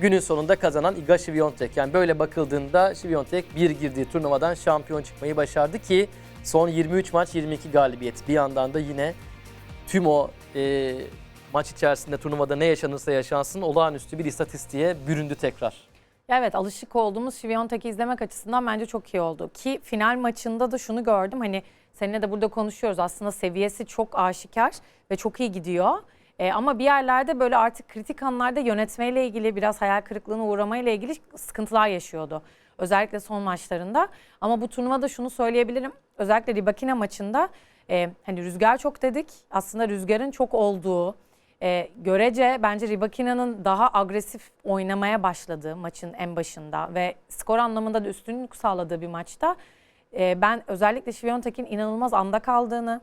günün sonunda kazanan Iga Świątek. Yani böyle bakıldığında Świątek bir girdiği turnuvadan şampiyon çıkmayı başardı ki son 23 maç 22 galibiyet. Bir yandan da yine tüm o e, maç içerisinde turnuvada ne yaşanırsa yaşansın olağanüstü bir istatistiğe büründü tekrar. Evet alışık olduğumuz Şiviyontek'i izlemek açısından bence çok iyi oldu. Ki final maçında da şunu gördüm hani seninle de burada konuşuyoruz aslında seviyesi çok aşikar ve çok iyi gidiyor. Ee, ama bir yerlerde böyle artık kritik anlarda yönetmeyle ilgili biraz hayal kırıklığına uğramayla ilgili sıkıntılar yaşıyordu. Özellikle son maçlarında. Ama bu turnuvada şunu söyleyebilirim. Özellikle Ribakina maçında e, hani rüzgar çok dedik. Aslında rüzgarın çok olduğu, e, görece bence Ribakina'nın daha agresif oynamaya başladığı maçın en başında ve skor anlamında da üstünlük sağladığı bir maçta e, ben özellikle Şiviyontek'in inanılmaz anda kaldığını,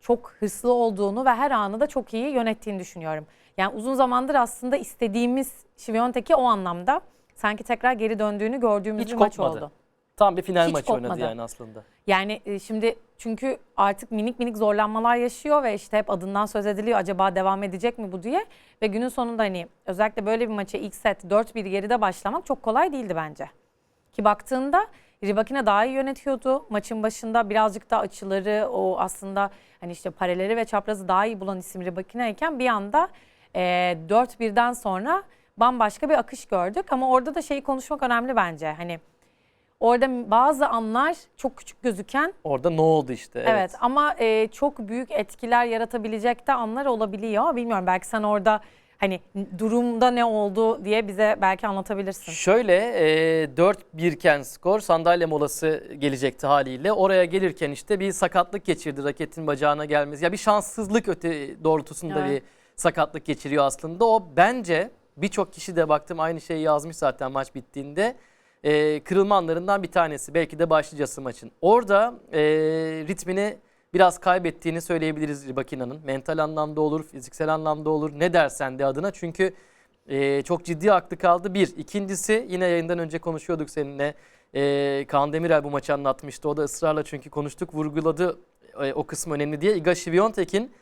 çok hırslı olduğunu ve her anı da çok iyi yönettiğini düşünüyorum. Yani uzun zamandır aslında istediğimiz Şiviyontek'i o anlamda sanki tekrar geri döndüğünü gördüğümüz Hiç bir maç kopmadı. oldu. Tam bir final Hiç maçı kopmadı. oynadı yani aslında. Yani e, şimdi çünkü artık minik minik zorlanmalar yaşıyor ve işte hep adından söz ediliyor. Acaba devam edecek mi bu diye. Ve günün sonunda hani özellikle böyle bir maça ilk set 4-1 geride başlamak çok kolay değildi bence. Ki baktığında Ribakina daha iyi yönetiyordu. Maçın başında birazcık da açıları o aslında hani işte pareleri ve çaprazı daha iyi bulan isim Ribakina iken bir anda e, 4-1'den sonra bambaşka bir akış gördük. Ama orada da şeyi konuşmak önemli bence. Hani orada bazı anlar çok küçük gözüken Orada ne oldu işte? Evet, ama e, çok büyük etkiler yaratabilecek de anlar olabiliyor. Bilmiyorum belki sen orada hani durumda ne oldu diye bize belki anlatabilirsin. Şöyle e, 4-1 iken skor sandalye molası gelecekti haliyle. Oraya gelirken işte bir sakatlık geçirdi raketin bacağına gelmesi. Ya bir şanssızlık öte doğrultusunda Evet. bir sakatlık geçiriyor aslında. O bence birçok kişi de baktım aynı şeyi yazmış zaten maç bittiğinde. E, kırılma anlarından bir tanesi. Belki de başlıcası maçın. Orada e, ritmini biraz kaybettiğini söyleyebiliriz Ribakina'nın. Mental anlamda olur, fiziksel anlamda olur. Ne dersen de adına. Çünkü ee, çok ciddi aklı kaldı. Bir. İkincisi yine yayından önce konuşuyorduk seninle. Ee, Kaan Demirel bu maçı anlatmıştı. O da ısrarla çünkü konuştuk vurguladı e, o kısmı önemli diye. Iga Świątek'in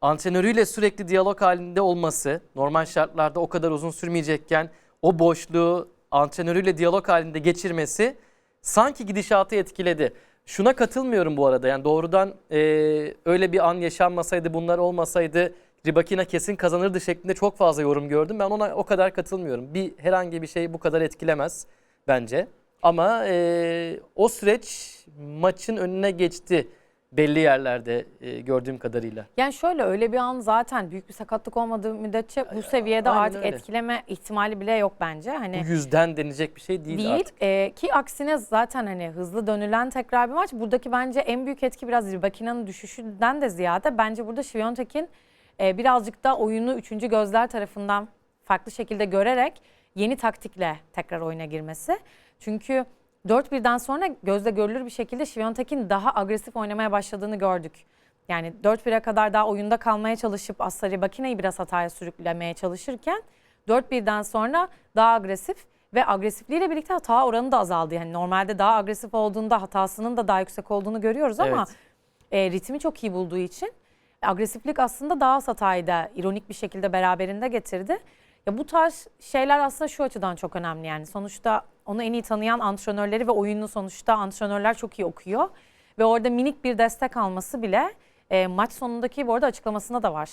antrenörüyle sürekli diyalog halinde olması normal şartlarda o kadar uzun sürmeyecekken o boşluğu antrenörüyle diyalog halinde geçirmesi sanki gidişatı etkiledi. Şuna katılmıyorum bu arada yani doğrudan e, öyle bir an yaşanmasaydı bunlar olmasaydı Ribakina kesin kazanırdı şeklinde çok fazla yorum gördüm. Ben ona o kadar katılmıyorum. Bir herhangi bir şey bu kadar etkilemez bence. Ama e, o süreç maçın önüne geçti belli yerlerde e, gördüğüm kadarıyla. Yani şöyle öyle bir an zaten büyük bir sakatlık olmadığı müddetçe bu seviyede aynen artık öyle. etkileme ihtimali bile yok bence. Hani Bu yüzden denecek bir şey değil, değil. artık. Ee, ki aksine zaten hani hızlı dönülen tekrar bir maç. Buradaki bence en büyük etki biraz Ribakina'nın düşüşünden de ziyade bence burada Şiviyontek'in e, birazcık da oyunu üçüncü gözler tarafından farklı şekilde görerek yeni taktikle tekrar oyuna girmesi. Çünkü 4-1'den sonra gözle görülür bir şekilde Şiviyontek'in daha agresif oynamaya başladığını gördük. Yani 4-1'e kadar daha oyunda kalmaya çalışıp aslında Ribakina'yı biraz hataya sürüklemeye çalışırken 4-1'den sonra daha agresif ve agresifliğiyle birlikte hata oranı da azaldı. Yani normalde daha agresif olduğunda hatasının da daha yüksek olduğunu görüyoruz ama Evet. e, ritmi çok iyi bulduğu için agresiflik aslında daha az hatayı da ironik bir şekilde beraberinde getirdi. Ya bu tarz şeyler aslında şu açıdan çok önemli yani sonuçta onu en iyi tanıyan antrenörleri ve oyunu sonuçta antrenörler çok iyi okuyor. Ve orada minik bir destek alması bile e, maç sonundaki bu arada açıklamasında da var.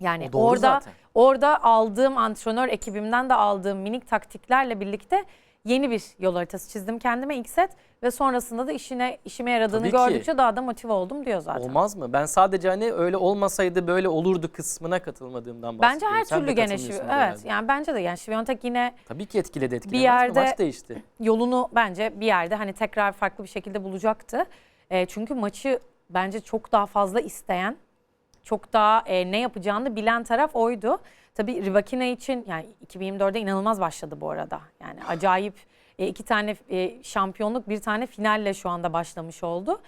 Yani O doğru orada zaten. Orada aldığım antrenör ekibimden de aldığım minik taktiklerle birlikte yeni bir yol haritası çizdim kendime ilk set ve sonrasında da işine işime yaradığını Tabii ki. gördükçe daha da motive oldum diyor zaten. Olmaz mı? Ben sadece hani öyle olmasaydı böyle olurdu kısmına katılmadığımdan Bence bahsediyorum. her Sen de türlü gene katılmıyorsun Şiv- herhalde. evet yani bence de yani Şiviyontek yine Tabii ki etkiledi etkilemez Bir yerde-? Maç değişti. yolunu bence bir yerde hani tekrar farklı bir şekilde bulacaktı. E, çünkü maçı bence çok daha fazla isteyen, çok daha e, ne yapacağını bilen taraf oydu. Tabii Ribakina için yani 2024'de inanılmaz başladı bu arada. Yani acayip e, iki tane e, şampiyonluk, bir tane finalle şu anda başlamış oldu.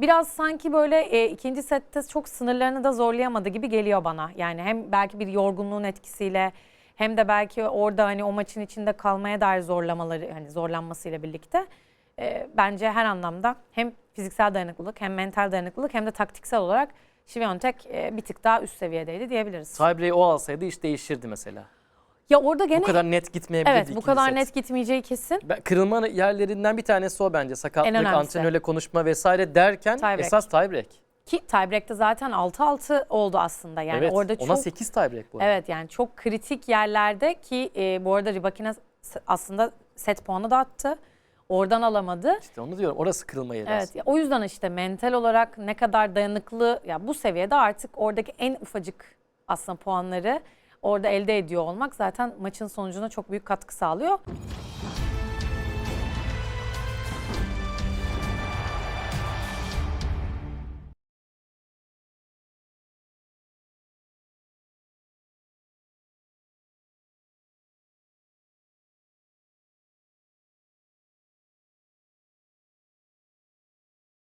Biraz sanki böyle e, ikinci sette çok sınırlarını da zorlayamadı gibi geliyor bana. Yani hem belki bir yorgunluğun etkisiyle hem de belki orada hani o maçın içinde kalmaya dair zorlamaları hani zorlanmasıyla birlikte e, bence her anlamda hem fiziksel dayanıklılık hem mental dayanıklılık hem de taktiksel olarak Şiviyontek e, bir tık daha üst seviyedeydi diyebiliriz. Tiebreak'i o alsaydı iş değişirdi mesela. Ya orada gene Bu kadar net gitmeyebilirdi evet bu kadar set. net gitmeyeceği kesin. Ben, kırılma yerlerinden bir tanesi o bence. Sakatlık, antrenörle konuşma vesaire derken Tiebreak. esas tiebreak. Ki tiebreak'te zaten 6-6 oldu aslında. Yani evet, orada ona çok 8 tiebreak bu. arada. Evet yani çok kritik yerlerde ki e, bu arada Rybakina s- aslında set puanı da attı. Oradan alamadı. İşte onu diyorum. Orası kırılma yeri Evet aslında. ya o yüzden işte mental olarak ne kadar dayanıklı ya bu seviyede artık oradaki en ufacık aslında puanları orada elde ediyor olmak zaten maçın sonucuna çok büyük katkı sağlıyor.